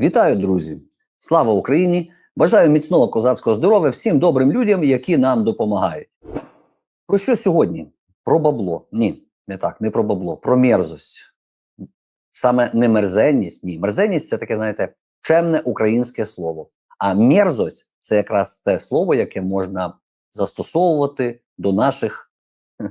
Вітаю, друзі! Слава Україні! Бажаю міцного козацького здоров'я всім добрим людям, які нам допомагають. Про що сьогодні? Про бабло. Ні, не так, не про бабло, про мерзость. Саме не мерзенність, ні. Мерзенність це таке, знаєте, чемне українське слово. А мерзость це якраз те слово, яке можна застосовувати до наших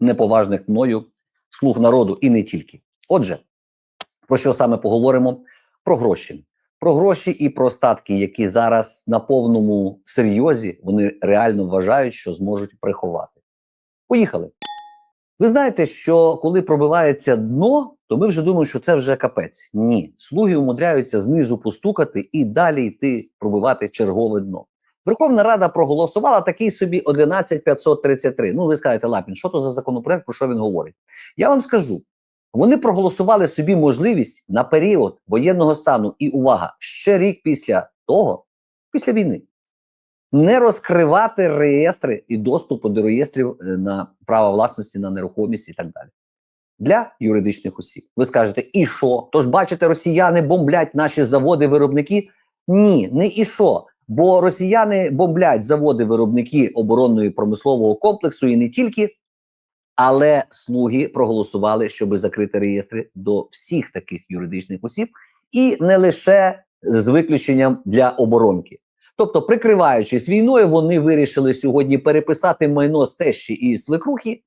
неповажних мною слуг народу і не тільки. Отже, про що саме поговоримо? Про гроші. Про гроші і про статки, які зараз на повному серйозі вони реально вважають, що зможуть приховати. Поїхали. Ви знаєте, що коли пробивається дно, то ми вже думаємо, що це вже капець. Ні, слуги умудряються знизу постукати і далі йти пробивати чергове дно. Верховна Рада проголосувала такий собі 11533. Ну, ви скажете, Лапін, що то за законопроект, про що він говорить? Я вам скажу. Вони проголосували собі можливість на період воєнного стану і увага ще рік після того, після війни, не розкривати реєстри і доступу до реєстрів е, на право власності на нерухомість і так далі. Для юридичних осіб. Ви скажете, і що? Тож, бачите, росіяни бомблять наші заводи, виробники? Ні, не і що. Бо росіяни бомблять заводи, виробники оборонної промислового комплексу і не тільки. Але слуги проголосували, щоб закрити реєстри до всіх таких юридичних осіб, і не лише з виключенням для оборонки. Тобто, прикриваючись війною, вони вирішили сьогодні переписати майно з і свекрухи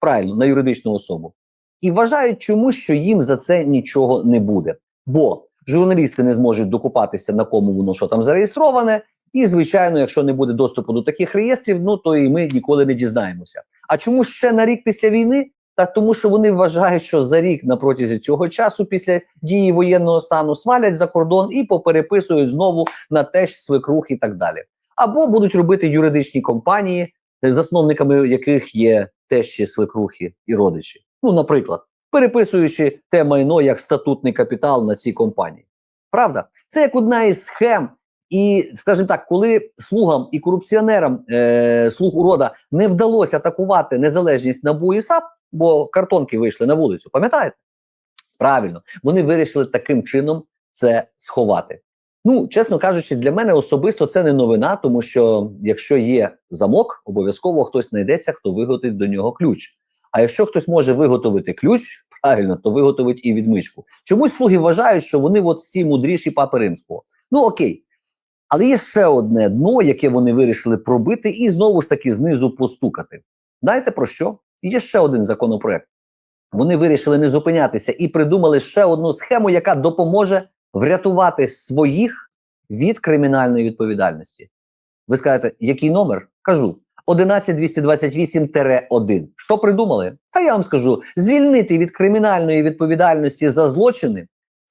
правильно на юридичну особу, і вважають, чому що їм за це нічого не буде. Бо журналісти не зможуть докупатися на кому воно що там зареєстроване. І, звичайно, якщо не буде доступу до таких реєстрів, ну то і ми ніколи не дізнаємося. А чому ще на рік після війни? Так тому, що вони вважають, що за рік на протязі цього часу, після дії воєнного стану, свалять за кордон і попереписують знову на теж свекрух і так далі. Або будуть робити юридичні компанії, засновниками яких є тещі, свекрухи і родичі. Ну, наприклад, переписуючи те майно як статутний капітал на ці компанії. Правда, це як одна із схем. І, скажімо так, коли слугам і корупціонерам е, слуг урода не вдалося атакувати незалежність НАБУ і САП, бо картонки вийшли на вулицю, пам'ятаєте? Правильно, вони вирішили таким чином це сховати. Ну, чесно кажучи, для мене особисто це не новина, тому що якщо є замок, обов'язково хтось знайдеться, хто виготовить до нього ключ. А якщо хтось може виготовити ключ, правильно, то виготовить і відмичку. Чомусь слуги вважають, що вони от всі мудріші папи римського. Ну окей. Але є ще одне дно, яке вони вирішили пробити, і знову ж таки знизу постукати. Знаєте про що? Є ще один законопроект. Вони вирішили не зупинятися і придумали ще одну схему, яка допоможе врятувати своїх від кримінальної відповідальності. Ви скажете, який номер? Кажу 11228-1. Що придумали? Та я вам скажу: звільнити від кримінальної відповідальності за злочини,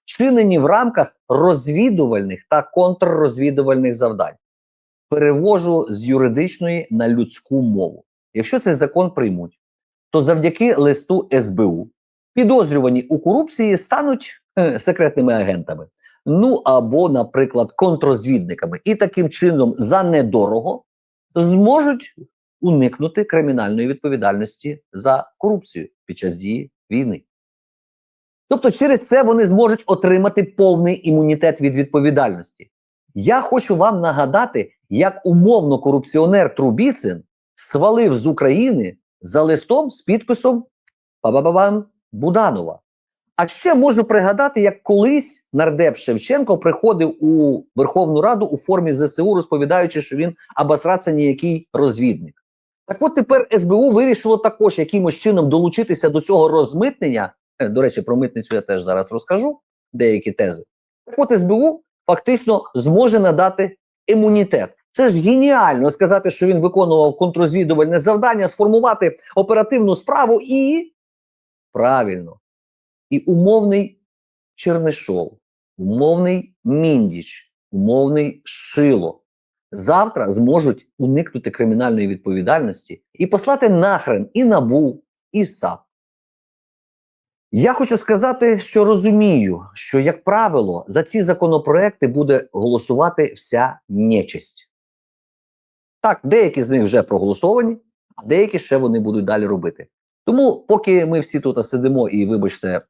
вчинені в рамках розвідувальних та контррозвідувальних завдань. Перевожу з юридичної на людську мову. Якщо цей закон приймуть, то завдяки листу СБУ підозрювані у корупції стануть е, секретними агентами. Ну або, наприклад, контрозвідниками, і таким чином за недорого зможуть уникнути кримінальної відповідальності за корупцію під час дії війни. Тобто, через це вони зможуть отримати повний імунітет від відповідальності. Я хочу вам нагадати, як умовно корупціонер Трубіцин свалив з України за листом з підписом Па-ба-ба-бам Буданова. А ще можу пригадати, як колись нардеп Шевченко приходив у Верховну Раду у формі ЗСУ, розповідаючи, що він абасраться ніякий розвідник. Так от тепер СБУ вирішило також якимось чином долучитися до цього розмитнення. Е, До речі, про митницю я теж зараз розкажу деякі тези. Так от СБУ фактично зможе надати імунітет. Це ж геніально сказати, що він виконував контрозвідувальне завдання, сформувати оперативну справу і правильно. І умовний Чернишов, умовний Міндіч, умовний Шило завтра зможуть уникнути кримінальної відповідальності і послати нахрен і НАБУ, і САП. Я хочу сказати, що розумію, що, як правило, за ці законопроекти буде голосувати вся нечисть. Так, деякі з них вже проголосовані, а деякі ще вони будуть далі робити. Тому, поки ми всі тут сидимо і, вибачте,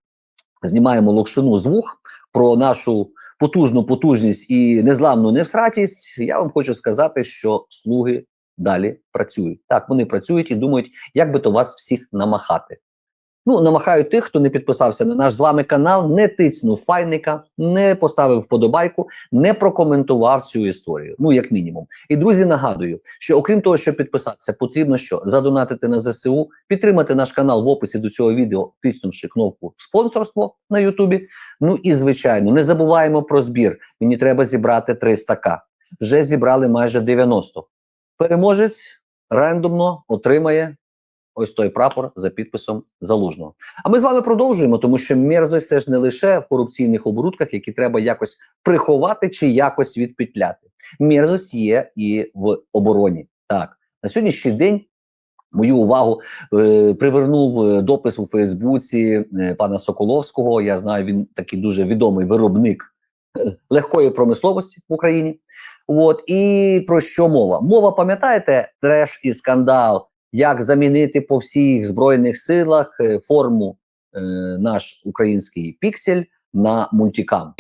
знімаємо локшину з вух про нашу потужну потужність і незламну невсратість, я вам хочу сказати, що слуги далі працюють. Так, вони працюють і думають, як би то вас всіх намахати. Ну, намахаю тих, хто не підписався на наш з вами канал, не тицнув файника, не поставив вподобайку, не прокоментував цю історію. Ну, як мінімум. І друзі, нагадую, що окрім того, щоб підписатися, потрібно що задонатити на ЗСУ, підтримати наш канал в описі до цього відео, тиснувши кнопку спонсорство на Ютубі. Ну і звичайно, не забуваємо про збір. Мені треба зібрати 300к. Вже зібрали майже 90. Переможець рандомно отримає ось той прапор за підписом залужного. А ми з вами продовжуємо, тому що мерзость це ж не лише в корупційних оборудках, які треба якось приховати чи якось відпетляти. Мерзость є і в обороні. Так, на сьогоднішній день. Мою увагу е, привернув е, допис у Фейсбуці е, пана Соколовського. Я знаю, він такий дуже відомий виробник е, легкої промисловості в Україні. От і про що мова? Мова, пам'ятаєте, треш і скандал як замінити по всіх збройних силах е, форму е, наш український піксель на мультикам.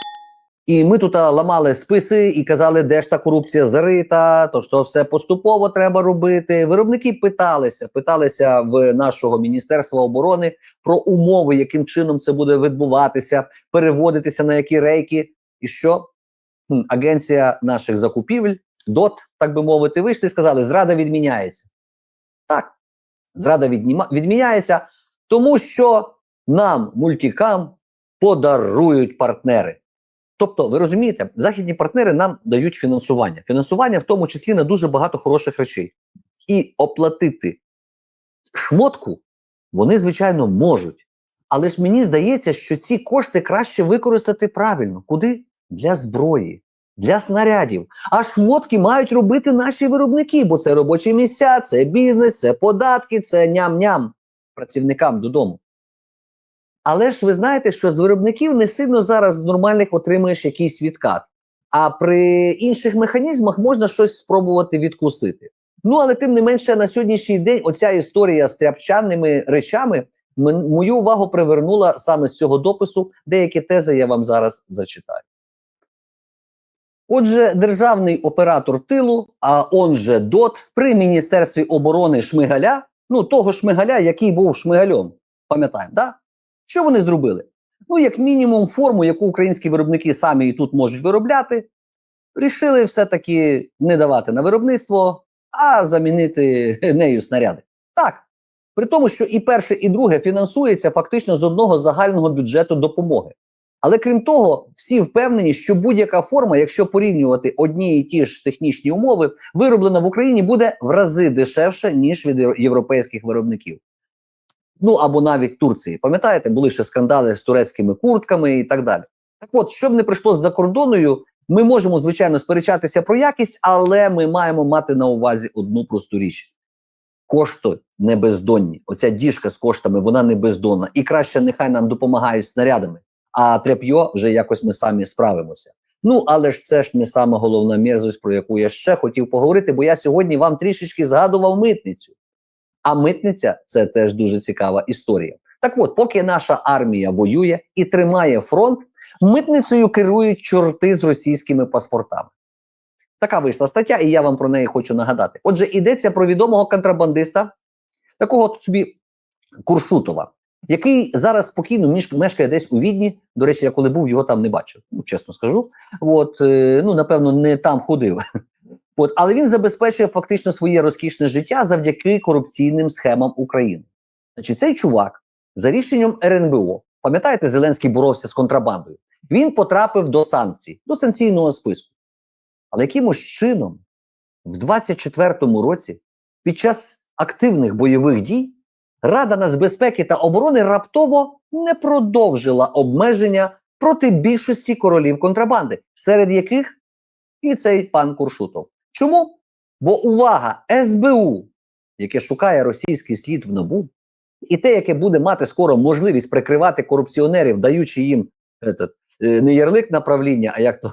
І ми тут ламали списи і казали, де ж та корупція зарита, то що все поступово треба робити. Виробники питалися, питалися в нашого міністерства оборони про умови, яким чином це буде відбуватися, переводитися на які рейки, і що агенція наших закупівель, ДОТ, так би мовити, вийшли і сказали, зрада відміняється. Так, зрада відміняється, тому що нам мультикам подарують партнери. Тобто, ви розумієте, західні партнери нам дають фінансування. Фінансування, в тому числі на дуже багато хороших речей. І оплатити шмотку вони, звичайно, можуть. Але ж мені здається, що ці кошти краще використати правильно. Куди? Для зброї, для снарядів. А шмотки мають робити наші виробники, бо це робочі місця, це бізнес, це податки, це ням-ням працівникам додому. Але ж ви знаєте, що з виробників не сильно зараз з нормальних отримуєш якийсь відкат. А при інших механізмах можна щось спробувати відкусити. Ну але тим не менше на сьогоднішній день оця історія з тряпчаними речами мою увагу привернула саме з цього допису. Деякі тези я вам зараз зачитаю. Отже, державний оператор тилу, а он же ДОТ, при Міністерстві оборони Шмигаля, ну того Шмигаля, який був Шмигальом, пам'ятаємо, да? що вони зробили? Ну, як мінімум, форму, яку українські виробники самі і тут можуть виробляти, рішили все-таки не давати на виробництво, а замінити нею снаряди. Так. При тому, що і перше, і друге фінансується фактично з одного загального бюджету допомоги. Але крім того, всі впевнені, що будь-яка форма, якщо порівнювати одні і ті ж технічні умови, вироблена в Україні буде в рази дешевше, ніж від європейських виробників. Ну або навіть Турції. Пам'ятаєте, були ще скандали з турецькими куртками і так далі. Так от, щоб не прийшло з-за кордоною, ми можемо, звичайно, сперечатися про якість, але ми маємо мати на увазі одну просту річ: кошти не бездонні. Оця діжка з коштами, вона не бездонна. І краще нехай нам допомагають снарядами, а тряп'йо вже якось ми самі справимося. Ну, але ж це ж не сама головна мерзость, про яку я ще хотів поговорити, бо я сьогодні вам трішечки згадував митницю. А митниця це теж дуже цікава історія. Так от, поки наша армія воює і тримає фронт, митницею керують чорти з російськими паспортами. Така вийшла стаття, і я вам про неї хочу нагадати. Отже, йдеться про відомого контрабандиста, такого собі Куршутова, який зараз спокійно мешкає десь у Відні. До речі, я коли був, його там не бачив. Ну, чесно скажу. От, е, ну, напевно, не там ходив. От, але він забезпечує фактично своє розкішне життя завдяки корупційним схемам України. Значить, цей чувак за рішенням РНБО, пам'ятаєте, Зеленський боровся з контрабандою. Він потрапив до санкцій, до санкційного списку. Але якимось чином, в 24-му році, під час активних бойових дій, Рада нацбезпеки та оборони раптово не продовжила обмеження проти більшості королів контрабанди, серед яких і цей пан Куршутов. Чому? Бо увага СБУ, яке шукає російський слід в набу, і те, яке буде мати скоро можливість прикривати корупціонерів, даючи їм этот, е, не ярлик на правління, а як то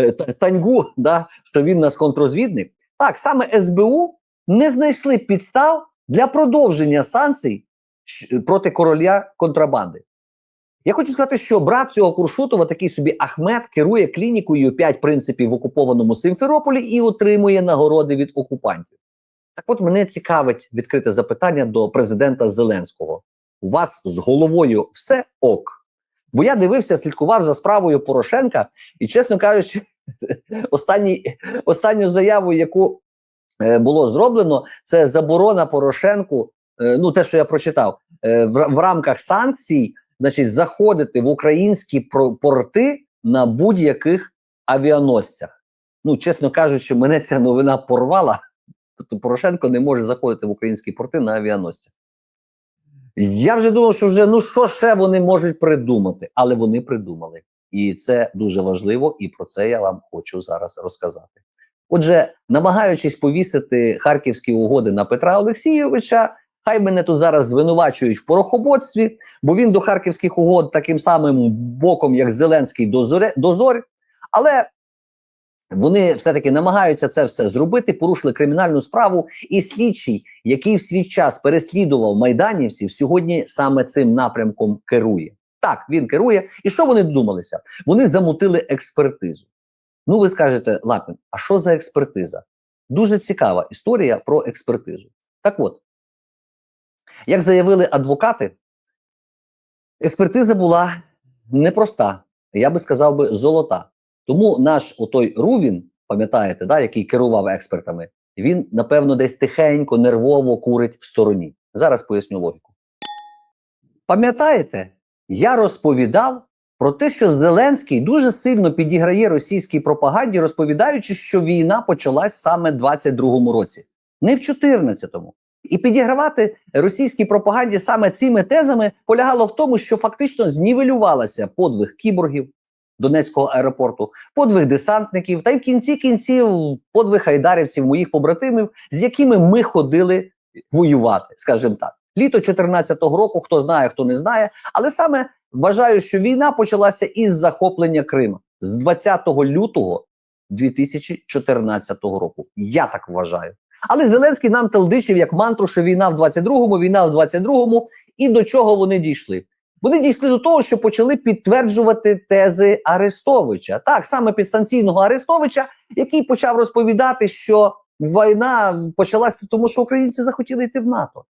е, таньгу, да, що він нас контрозвідник. Так, саме СБУ не знайшли підстав для продовження санкцій проти короля контрабанди. Я хочу сказати, що брат цього Куршутова, такий собі Ахмед, керує клінікою 5 принципів в окупованому Симферополі і отримує нагороди від окупантів. Так от мене цікавить відкрите запитання до президента Зеленського. У вас з головою все ок? Бо я дивився, слідкував за справою Порошенка, і, чесно кажучи, останню заяву, яку було зроблено, це заборона Порошенку. Е, ну, те, що я прочитав, е, в рамках санкцій, значить, заходити в українські порти на будь-яких авіаносцях. Ну, чесно кажучи, мене ця новина порвала. Тобто Порошенко не може заходити в українські порти на авіаносцях. Я вже думав, що вже ну що ще вони можуть придумати, але вони придумали. І це дуже важливо, і про це я вам хочу зараз розказати. Отже, намагаючись повісити харківські угоди на Петра Олексійовича, хай мене тут зараз звинувачують в порохоботстві, бо він до харківських угод таким самим боком, як Зеленський, дозоре, дозор. Але вони все-таки намагаються це все зробити, порушили кримінальну справу, і слідчий, який в свій час переслідував майданівців, сьогодні саме цим напрямком керує. Так, він керує. І що вони додумалися? Вони замутили експертизу. Ну, ви скажете, Лапін, а що за експертиза? Дуже цікава історія про експертизу. Так от, як заявили адвокати, експертиза була непроста, я би сказав би, золота. Тому наш отой Рувін, пам'ятаєте, да, який керував експертами, він, напевно, десь тихенько, нервово курить в стороні. Зараз поясню логіку. Пам'ятаєте, я розповідав про те, що Зеленський дуже сильно підіграє російській пропаганді, розповідаючи, що війна почалась саме в 22-му році, не в 14-му. І підігравати російській пропаганді саме цими тезами полягало в тому, що фактично знівелювалася подвиг кіборгів Донецького аеропорту, подвиг десантників, та й в кінці кінців подвиг айдарівців, моїх побратимів, з якими ми ходили воювати, скажімо так. Літо 14-го року, хто знає, хто не знає, але саме вважаю, що війна почалася із захоплення Криму з 20 лютого 2014 року. Я так вважаю. Але Зеленський нам телдичив як мантру, що війна в 22-му, війна в 22-му. І до чого вони дійшли? Вони дійшли до того, що почали підтверджувати тези Арестовича. Так, саме підсанкційного Арестовича, який почав розповідати, що війна почалася тому, що українці захотіли йти в НАТО.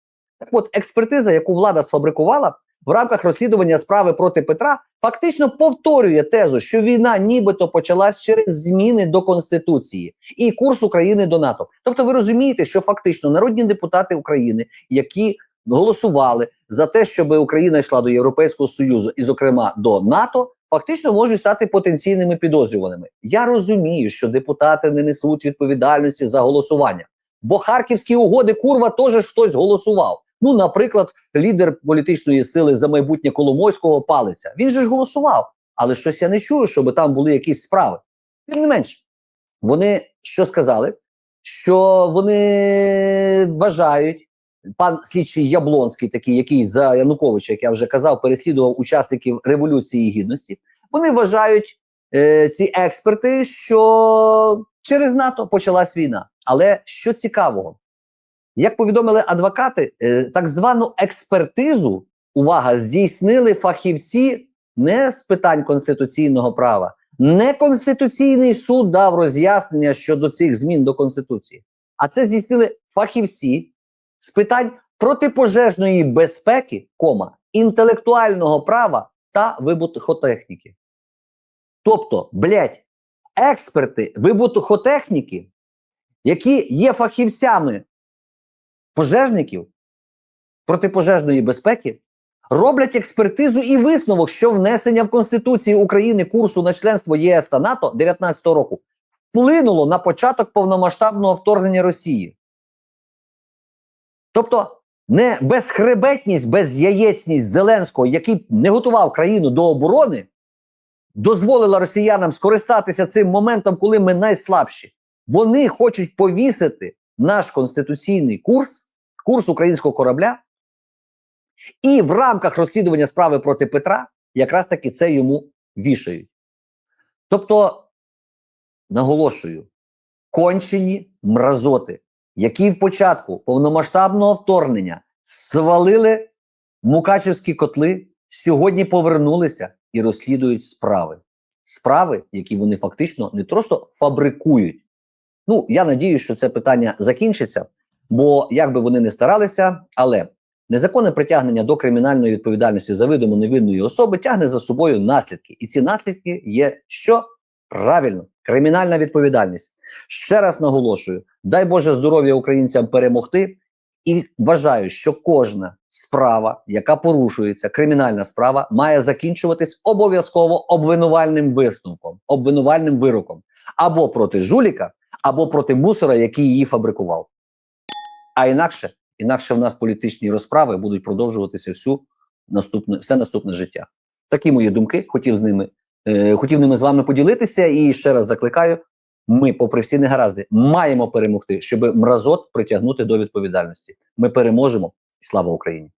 Так от, експертиза, яку влада сфабрикувала в рамках розслідування справи проти Петра, фактично повторює тезу, що війна нібито почалась через зміни до Конституції і курс України до НАТО. Тобто, ви розумієте, що фактично народні депутати України, які голосували за те, щоб Україна йшла до Європейського Союзу і, зокрема, до НАТО, фактично можуть стати потенційними підозрюваними. Я розумію, що депутати не несуть відповідальності за голосування, бо харківські угоди курва теж хтось голосував. Ну, наприклад, лідер політичної сили за майбутнє Коломойського палиця. Він же ж голосував, але щось я не чую, щоб там були якісь справи. Тим не менш, вони що сказали? Що вони вважають, пан слідчий Яблонський, такий, який за Януковича, як я вже казав, переслідував учасників Революції Гідності. Вони вважають е, ці експерти, що через НАТО почалась війна. Але що цікавого, як повідомили адвокати, е, так звану експертизу, увага, здійснили фахівці не з питань конституційного права, не Конституційний суд дав роз'яснення щодо цих змін до Конституції, а це здійснили фахівці з питань протипожежної безпеки, кома, інтелектуального права та вибухотехніки. Тобто, блядь, експерти вибухотехніки, які є фахівцями пожежників протипожежної безпеки, роблять експертизу і висновок, що внесення в Конституції України курсу на членство ЄС та НАТО 2019 року вплинуло на початок повномасштабного вторгнення Росії. Тобто не безхребетність, безяєцність Зеленського, який не готував країну до оборони, дозволила росіянам скористатися цим моментом, коли ми найслабші. Вони хочуть повісити наш конституційний курс, курс українського корабля, і в рамках розслідування справи проти Петра якраз таки це йому вішають. Тобто, наголошую, кончені мразоти, які в початку повномасштабного вторгнення свалили Мукачевські котли, сьогодні повернулися і розслідують справи. Справи, які вони фактично не просто фабрикують. Ну, я надію, що це питання закінчиться, бо як би вони не старалися, але незаконне притягнення до кримінальної відповідальності за видуму невинної особи тягне за собою наслідки. І ці наслідки є що? Правильно, кримінальна відповідальність. Ще раз наголошую: дай Боже здоров'я українцям перемогти. І вважаю, що кожна справа, яка порушується, кримінальна справа, має закінчуватись обов'язково обвинувальним висновком, обвинувальним вироком або проти жуліка, або проти мусора, який її фабрикував. А інакше, інакше в нас політичні розправи будуть продовжуватися всю наступне, все наступне життя. Такі мої думки, хотів з ними, е, хотів ними з вами поділитися. І ще раз закликаю: ми, попри всі негаразди, маємо перемогти, щоб мразот притягнути до відповідальності. Ми переможемо. І слава Україні!